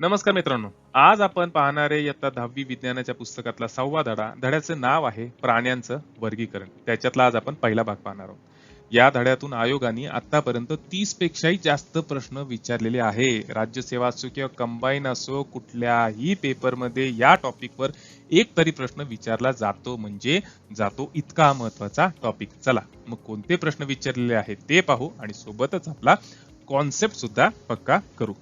नमस्कार मित्रांनो. आज आपण पाहणारे इयत्ता दहावी विज्ञानाच्या पुस्तकातला सहावा धडा धड्याचं नाव आहे प्राण्यांचं वर्गीकरण. त्याच्यातला आज आपण पहिला भाग पाहणार आहोत. या धड्यातून आयोगाने आतापर्यंत तीस पेक्षाही जास्त प्रश्न विचारलेले आहे. राज्यसेवा असो किंवा कंबाईन असो कुठल्याही पेपरमध्ये या टॉपिकवर एक तरी प्रश्न विचारला जातो म्हणजे जातो इतका महत्त्वाचा टॉपिक चला मग कोणते प्रश्न विचारलेले आहेत ते पाहू आणि सोबतच आपला कॉन्सेप्ट सुद्धा पक्का करू.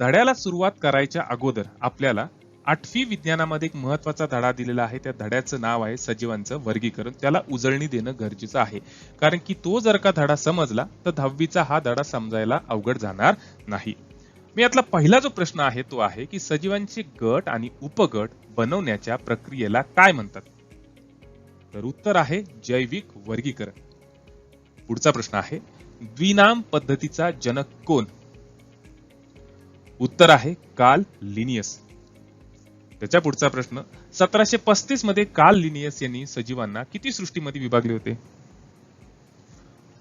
धड्याला सुरुवात करायच्या अगोदर आपल्याला आठवी विज्ञानामध्ये एक महत्त्वाचा धडा दिलेला आहे. त्या धड्याचं नाव आहे सजीवांचं वर्गीकरण. त्याला उजळणी देणं गरजेचं आहे. कारण की तो जर का धडा समजला तर दहावीचा हा धडा समजायला अवघड जाणार नाही. मी यातला पहिला जो प्रश्न आहे तो आहे की सजीवांचे गट आणि उपगट बनवण्याच्या प्रक्रियेला काय म्हणतात? तर उत्तर आहे जैविक वर्गीकरण. पुढचा प्रश्न आहे द्विनाम पद्धतीचा जनक कोण? उत्तर आहे काल लिनियस. त्याच्या पुढचा प्रश्न सतराशे पस्तीसमध्ये काल लिनियस यांनी सजीवांना किती सृष्टीमध्ये विभागले होते?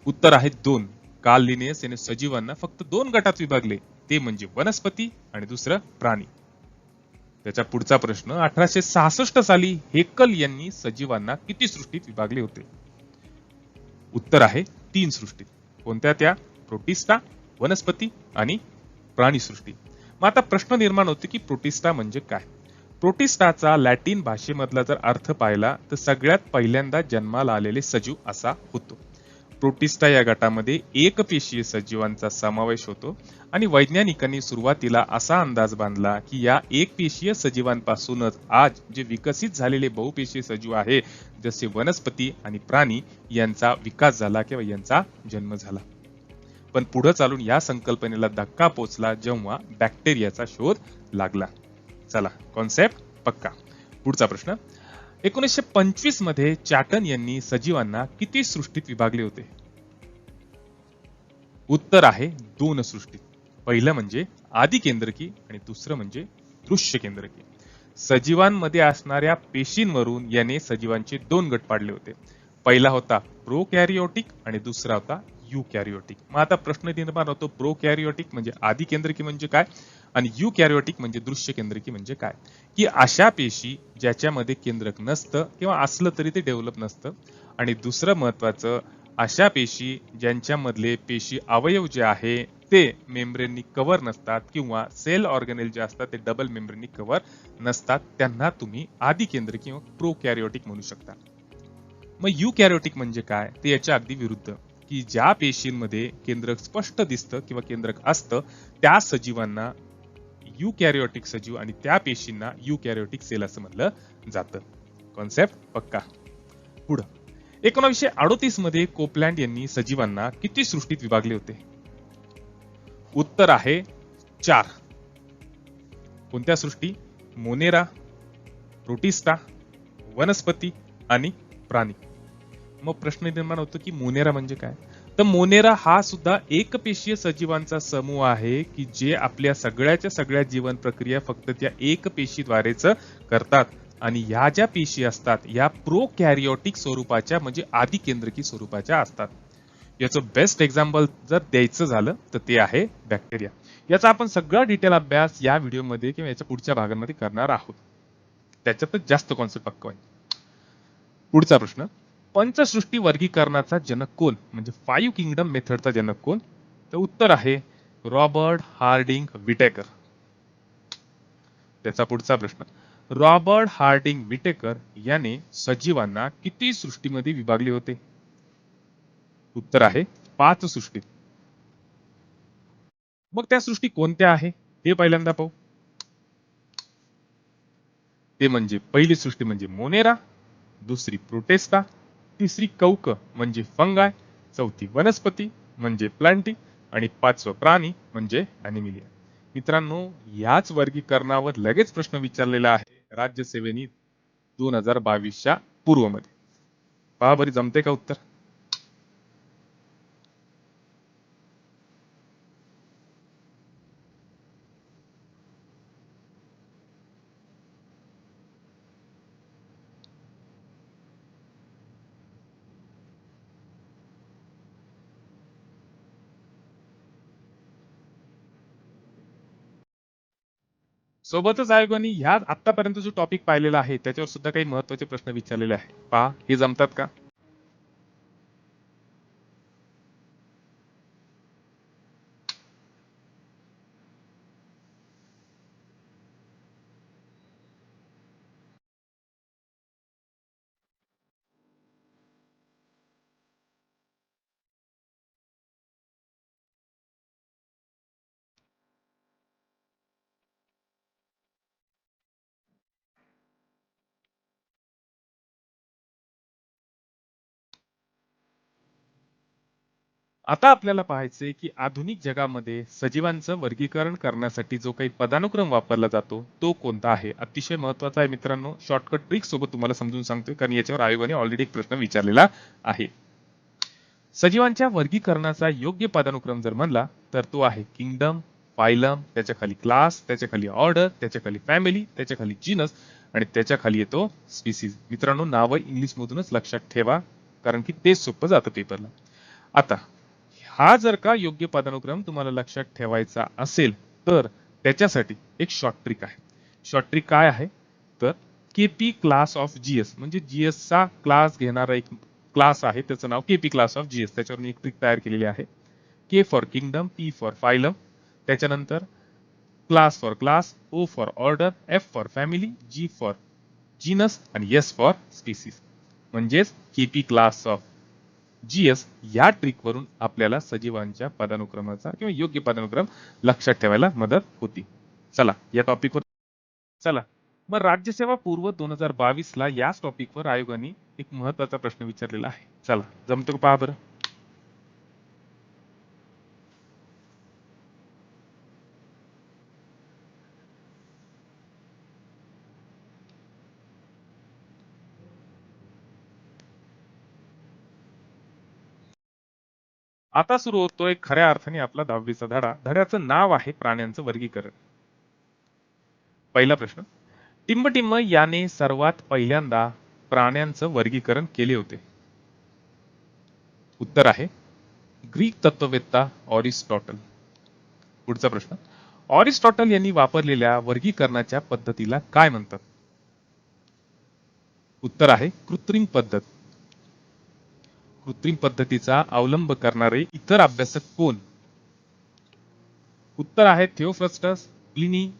उत्तर आहे दोन. काल लिनियस याने सजीवांना फक्त दोन गटात विभागले. ते म्हणजे वनस्पती आणि दुसरं प्राणी. त्याच्या पुढचा प्रश्न अठराशे सहासष्ट साली हेकल यांनी सजीवांना किती सृष्टीत विभागले होते? उत्तर आहे तीन सृष्टी. कोणत्या त्या? प्रोटिस्टा वनस्पती आणि प्राणीसृष्टी मग आता प्रश्न निर्माण होते की प्रोटिस्टा म्हणजे काय? प्रोटिस्टाचा लॅटिन भाषेमधला जर अर्थ पाहिला तर सगळ्यात पहिल्यांदा जन्माला आलेले सजीव असा होतो. प्रोटिस्टा या गटामध्ये एकपेशीय सजीवांचा समावेश होतो आणि वैज्ञानिकांनी सुरुवातीला असा अंदाज बांधला की या एकपेशीय सजीवांपासूनच आज जे विकसित झालेले बहुपेशीय सजीव आहे जसे वनस्पती आणि प्राणी यांचा विकास झाला किंवा यांचा जन्म झाला. पण पुढे चालून या संकल्पनेला धक्का पोचला जेव्हा बॅक्टेरियाचा शोध लागला. चला कॉन्सेप्ट पक्का. पुढचा प्रश्न. एकोणीसशे पंचवीसमध्ये चॅटन यांनी सजीवांना किती सृष्टीत विभागले होते? उत्तर आहे दोन सृष्टीत. पहिलं म्हणजे आदी केंद्रकी आणि दुसरं म्हणजे दृश्य केंद्रकी. सजीवांमध्ये असणाऱ्या पेशींवरून याने सजीवांचे दोन गट पाडले होते. पहिला होता प्रोकॅरिओटिक आणि दुसरा होता यू कॅरिओटिक. मग आता प्रश्न निर्माण होतो प्रोकॅरिओटिक म्हणजे आधी केंद्रकी म्हणजे काय? आणि यू कॅरिओटिक म्हणजे दृश्य केंद्रकी म्हणजे काय? की अशा पेशी ज्याच्यामध्ये केंद्रक नसतं किंवा असलं तरी ते डेव्हलप नसतं. आणि दुसरं महत्वाचं अशा पेशी ज्यांच्यामधले पेशी अवयव जे आहे ते मेम्ब्रेननी कव्हर नसतात किंवा सेल ऑर्गनेल जे असतात ते डबल मेम्ब्रेननी कव्हर नसतात त्यांना तुम्ही आधी केंद्र किंवा प्रोकॅरिओटिक म्हणू शकता. मग यू कॅरिओटिक म्हणजे काय? ते याच्या अगदी विरुद्ध. की ज्या पेशींमध्ये केंद्रक स्पष्ट दिसतं किंवा केंद्रक असतं त्या सजीवांना युकॅरिओटिक सजीव आणि त्या पेशींना युकॅरिओटिक सेल असं म्हणलं जातं. कॉन्सेप्ट पक्का. पुढं. एकोणीसशे अडोतीसमध्ये कोपलँड यांनी सजीवांना किती सृष्टीत विभागले होते? उत्तर आहे चार. कोणत्या सृष्टी? मोनेरा प्रोटिस्टा वनस्पती आणि प्राणी. मग प्रश्न निर्माण होतो की मोनेरा म्हणजे काय? तर मोनेरा हा सुद्धा एकपेशीय सजीवांचा समूह आहे की जे आपल्या सगळ्याच्या सगळ्या जीवन प्रक्रिया फक्त त्या एक पेशीद्वारेच करतात. आणि ह्या ज्या पेशी असतात या प्रोकॅरिओटिक स्वरूपाच्या म्हणजे आदिकेंद्रकी स्वरूपाच्या असतात. याचं बेस्ट एक्झाम्पल जर द्यायचं झालं तर ते आहे बॅक्टेरिया याचा आपण सगळा डिटेल अभ्यास या व्हिडिओमध्ये किंवा याच्या पुढच्या भागांमध्ये करणार आहोत. त्याच्यातच जास्त कॉन्सेप्ट पक्क होईल. पुढचा प्रश्न. पंचसृष्टी वर्गीकरणाचा जनक कोण म्हणजे फाईव्ह किंगडम मेथडचा जनक कोण तर उत्तर आहे रॉबर्ट हार्डिंग विटेकर. त्याचा पुढचा प्रश्न. रॉबर्ट हार्डिंग विटेकर याने सजीवांना किती सृष्टीमध्ये विभागले होते? उत्तर आहे पाच सृष्टी. मग त्या सृष्टी कोणत्या आहे? हे पहिल्यांदा पाहू. ते म्हणजे पहिली सृष्टी म्हणजे मोनेरा दुसरी प्रोटेस्टा तिसरी कौक म्हणजे फंगाय चौथी वनस्पती म्हणजे प्लांटी आणि पाचवं प्राणी म्हणजे अॅनिमिलिया मित्रांनो याच वर्गीकरणावर लगेच प्रश्न विचारलेला आहे राज्यसेवेनी दोन हजार बावीसच्या पूर्वमध्ये. पहा बरी जमते का उत्तर? सोबतच आयोगाने ह्या आतापर्यंत जो टॉपिक पाहिलेला आहे त्याच्यावर सुद्धा काही महत्त्वाचे प्रश्न विचारलेले आहे पहा हे जमतात का? आता आपल्याला पाहायचे की आधुनिक जगामध्ये सजीवांचं वर्गीकरण करण्यासाठी जो काही पदानुक्रम वापरला जातो तो कोणता आहे? अतिशय महत्त्वाचा आहे मित्रांनो. शॉर्टकट ट्रिक सोबत तुम्हाला समजून सांगतोय कारण याच्यावर आयोगाने ऑलरेडी एक प्रश्न विचारलेला आहे. सजीवांच्या वर्गीकरणाचा योग्य पदानुक्रम जर म्हणला तर तो आहे किंगडम फायलम त्याच्याखाली क्लास त्याच्याखाली ऑर्डर त्याच्याखाली फॅमिली त्याच्याखाली जीनस आणि त्याच्याखाली येतो स्पीसीज मित्रांनो नावं इंग्लिश मधूनच लक्षात ठेवा कारण की ते सोपं जातं पेपरला आता हा जर का योग्य पदानुक्रम तुम्हाला लक्षात ठेवायचा असेल तर त्याच्यासाठी एक शॉर्ट ट्रिक आहे. शॉर्ट ट्रिक काय आहे? तर केपी क्लास ऑफ जीएस म्हणजे जीएसचा क्लास घेणारा एक क्लास आहे त्याचं नाव केपी क्लास ऑफ जीएस त्याच्यावर मी एक ट्रिक तयार केलेली आहे. K for kingdom P for phylum त्याच्यानंतर class for class O for order F for family G for genus आणि एस फॉर स्पीसीस म्हणजेच केपी क्लास ऑफ जीएस या ट्रिकवरून आपल्याला सजीवांच्या पदानुक्रमाचा किंवा योग्य पदानुक्रम लक्षात ठेवायला मदत होती. चला या टॉपिकवर चला. मग राज्यसेवा पूर्व दोन हजार बावीस ला याच टॉपिकवर आयोगाने एक महत्त्वाचा प्रश्न विचारलेला आहे. चला जमतो पहा बरं? आता सुरू होतोय खऱ्या अर्थाने आपला दहावीचा धडा. धड्याचं नाव आहे प्राण्यांचं वर्गीकरण. पहिला प्रश्न. टिंबटिंब याने सर्वात पहिल्यांदा प्राण्यांचं वर्गीकरण केले होते. उत्तर आहे ग्रीक तत्ववेत्ता ऑरिस्टॉटल. पुढचा प्रश्न. ऑरिस्टॉटल यांनी वापरलेल्या वर्गीकरणाच्या पद्धतीला काय म्हणतात? उत्तर आहे कृत्रिम पद्धत. कृत्रिम पद्धतीचा अवलंब करणारे इतर अभ्यासक कोण? उत्तर आहे थिओफ्रस्टस प्लिनी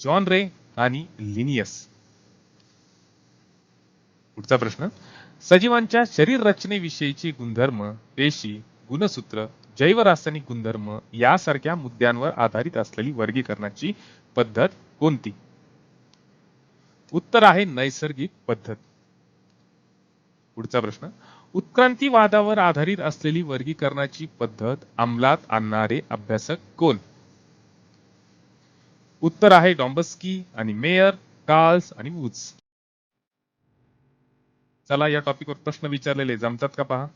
जॉन रे आणि लिनियस. पुढचा प्रश्न. सजीवांच्या शरीर रचनेविषयीची गुणधर्म पेशी गुणसूत्र जैव रासायनिक गुणधर्म यासारख्या मुद्द्यांवर आधारित असलेली वर्गीकरणाची पद्धत कोणती? उत्तर आहे नैसर्गिक पद्धत. पुढचा प्रश्न. उत्क्रांतीवादावर आधारित असलेली वर्गीकरणाची पद्धत अंमलात आणणारे अभ्यासक कोण? उत्तर आहे डॉम्बस्की आणि मेयर कार्ल्स आणि वुड्स. चला या टॉपिकवर प्रश्न विचारलेले जमतात का पहा?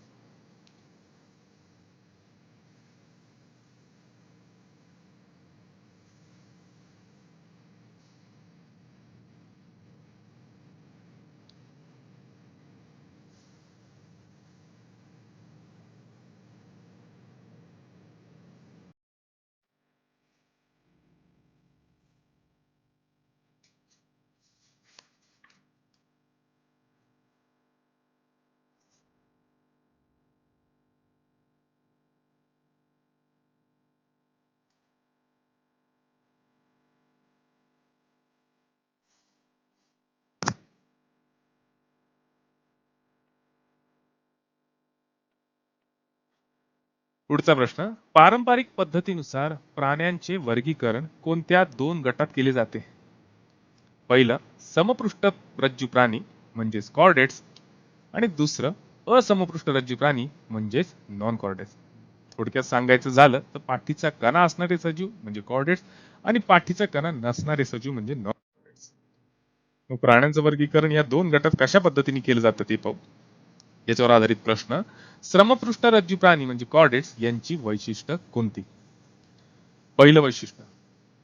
पुढचा प्रश्न. पारंपरिक पद्धतीनुसार प्राण्यांचे वर्गीकरण कोणत्या दोन गटात केले जाते? पहिलं समपृष्ठ रज्जू प्राणी म्हणजेच कॉर्डेट्स आणि दुसरं असमपृष्ठ रज्जू प्राणी म्हणजेच नॉन कॉर्डेट्स थोडक्यात सांगायचं झालं तर पाठीचा कणा असणारे सजीव म्हणजे कॉर्डेट्स आणि पाठीचा कणा नसणारे सजीव म्हणजे नॉन कॉर्डेट्स मग प्राण्यांचं वर्गीकरण या दोन गटात कशा पद्धतीने केलं जातं ते पाहू. याच्यावर आधारित प्रश्न. श्रमपृष्ठ रज्जू प्राणी म्हणजे कॉर्डेट्स यांची वैशिष्ट्य कोणती? पहिलं वैशिष्ट्य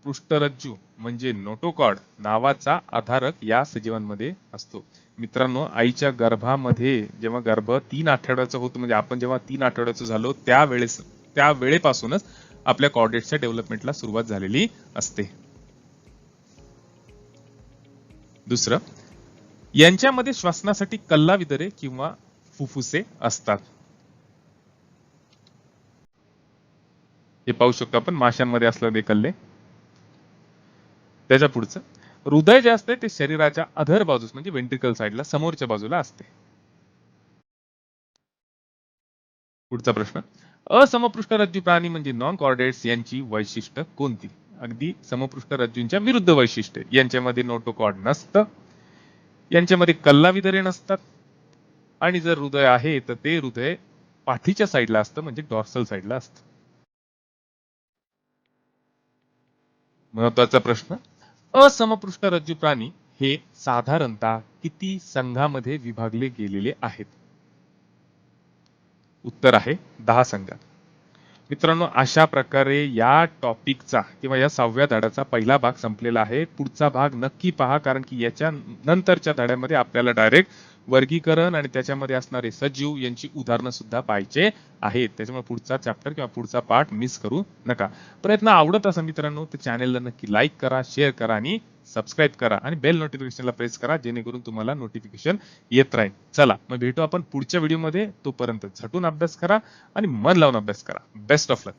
पृष्ठरज्जू म्हणजे नोटोकॉड नावाचा आधारक या सजीवांमध्ये असतो. मित्रांनो आईच्या गर्भामध्ये जेव्हा गर्भ तीन आठवड्याचा होतो म्हणजे आपण जेव्हा तीन आठवड्याचं झालो त्यावेळेस त्या वेळेपासूनच आपल्या कॉर्डेट्सच्या डेव्हलपमेंटला सुरुवात झालेली असते. दुसरं यांच्यामध्ये श्वसनासाठी कल्ला विदरे किंवा फुफ्फुसे असतात. हे पाहू शकतो आपण माशांमध्ये असलेले कल्ले त्याच्या पुढचं हृदय जे असते ते शरीराच्या अधर बाजूस म्हणजे वेंट्रिकल साईडला समोरच्या बाजूला असते. पुढचा प्रश्न असमपृष्ठरज्जू प्राणी म्हणजे नॉन कॉर्डेट्स यांची वैशिष्ट्य कोणती? अगदी समपृष्ठरज्जूंच्या विरुद्ध वैशिष्ट्य यांच्यामध्ये नोटोकॉर्ड नसतं. यांच्यामध्ये कल्ला विदरे नसतात. आणि जर हृदय आहे तर ते हृदय पाठीच्या साईडला असतं म्हणजे डॉर्सल साईडला असतं. महत्त्वाचा प्रश्न असमपृष्ठ रज्जू प्राणी हे साधारणतः किती संघामध्ये विभागले गेलेले आहेत? उत्तर आहे दहा संघात मित्रांनो अशा प्रकारे या टॉपिकचा किंवा या सहाव्या धड्याचा पहिला भाग संपलेला आहे. पुढचा भाग नक्की पहा कारण की याच्या नंतरच्या धड्यामध्ये आपल्याला डायरेक्ट वर्गीकरण आणि त्याच्यामध्ये असणारे सजीव यांची उदाहरणं सुद्धा पाहिजे आहेत. त्याच्यामुळे पुढचा चॅप्टर किंवा पुढचा पार्ट मिस करू नका. प्रयत्न आवडत असा मित्रांनो तर चॅनेलला नक्की लाईक करा शेअर करा आणि सबस्क्राईब करा आणि बेल नोटिफिकेशनला प्रेस करा जेणेकरून तुम्हाला नोटिफिकेशन येत राहील. चला मग भेटू आपण पुढच्या व्हिडिओमध्ये तोपर्यंत झटून अभ्यास करा आणि मन लावून अभ्यास करा. Best of luck